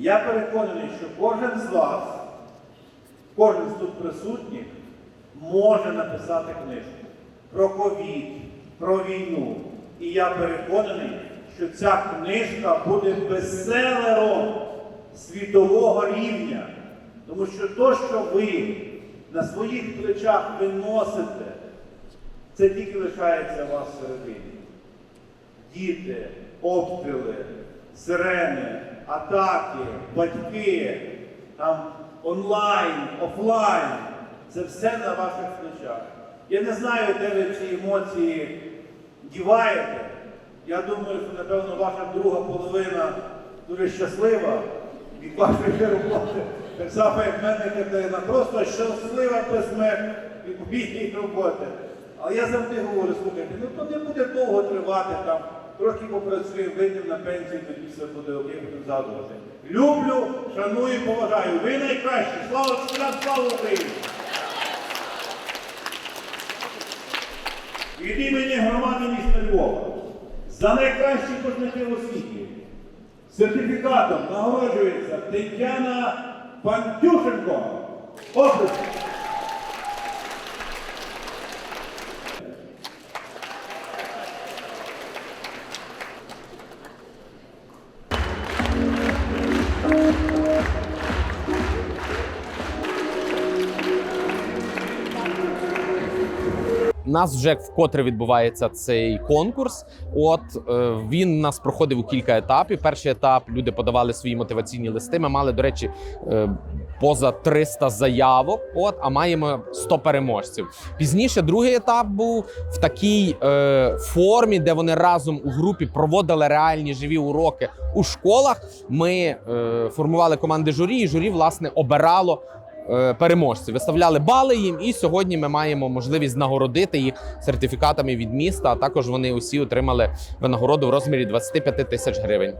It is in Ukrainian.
Я переконаний, що кожен з вас, кожен з тут присутніх, може написати книжку про ковід, про війну. І я переконаний, що ця книжка буде бестселером світового рівня. Тому що то, що ви на своїх плечах виносите, це тільки лишається вас всередині. Діти, обстріли, сирени, атаки, батьки, там онлайн, офлайн. Це все на ваших плечах. Я не знаю, де ви ці емоції діваєте. Я думаю, що, напевно, ваша друга половина дуже щаслива від вашої роботи. Так само, як в мене Катерина, просто щаслива безмежно від моєї роботи. Але я завжди говорю, слухайте, ну то не буде довго тривати там, трохи попрацюємо, вийдемо на пенсію, тоді все буде окей, будемо згадувати. Люблю, шаную, поважаю. Ви найкращі. Слава вчителям, слава Україні! Від імені громади міста Львова за найкращі показники в освіті сертифікатом нагороджується Тетяна Пантюшенко. Оплески. Нас вже вкотре відбувається цей конкурс. От е, він нас проходив у кілька етапів. Перший етап люди подавали свої мотиваційні листи. Ми мали, до речі, е, поза 300 заявок. От, а маємо 100 переможців. Пізніше другий етап був в такій е, формі, де вони разом у групі проводили реальні живі уроки у школах. Ми е, формували команди журі, і журі власне обирало е, переможців, виставляли бали їм, і сьогодні ми маємо можливість нагородити їх сертифікатами від міста. А також вони усі отримали винагороду в розмірі 25 тисяч гривень.